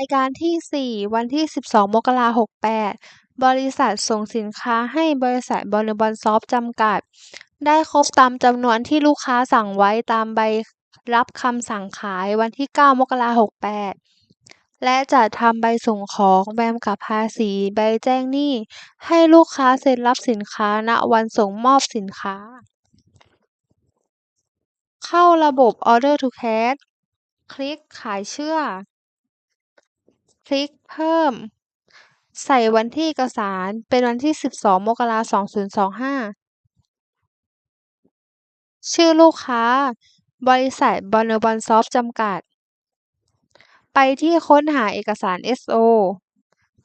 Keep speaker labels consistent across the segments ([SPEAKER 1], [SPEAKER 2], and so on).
[SPEAKER 1] ายการที่ 4 วันที่ 12 มกราคม 68 บริษัทส่งสินค้าให้บริษัทบริบอลซอฟจำกัด ได้ครบตามจำนวนที่ลูกค้าสั่งไว้ตามใบรับคำสั่งขายวันที่ 9 มกราคม 68 และจัดทำใบส่งของแบมกับภาษีใบแจ้งหนี้ ให้ลูกค้าเซ็นรับสินค้าณวันส่งมอบสินค้า เข้าระบบ Order to Cash คลิกขายเชื่อ ลิกเพิ่ม ใส่วันที่เอกสารเป็นวันที่ 12 มกราคม 2025 ชื่อลูกค้า บริษัทบริบอลซอฟจำกัด ไปที่ค้นหาเอกสาร SO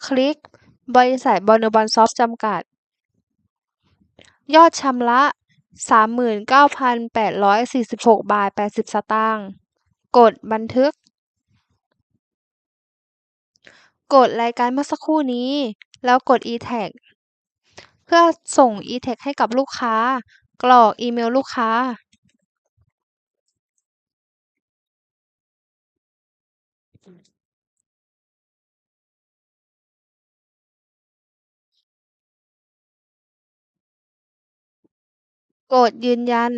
[SPEAKER 1] คลิก บริษัทบริบอลซอฟจำกัด ยอดชำระ39,846 บาท 80 สตางค์ กดบันทึก กดรายการเมื่อสักครู่นี้ แล้วกด e-tag เพื่อส่ง e-tag ให้กับลูกค้า กรอกอีเมลลูกค้า กดยืนยัน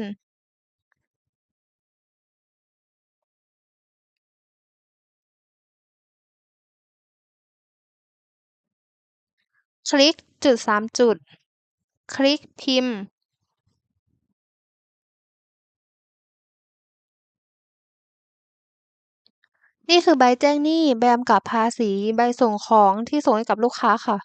[SPEAKER 1] คลิกจุดสามจุด คลิกพิมพ์ นี่คือใบแจ้งหนี้ แบม กับภาษี ใบส่งของที่ส่งให้กับลูกค้าค่ะ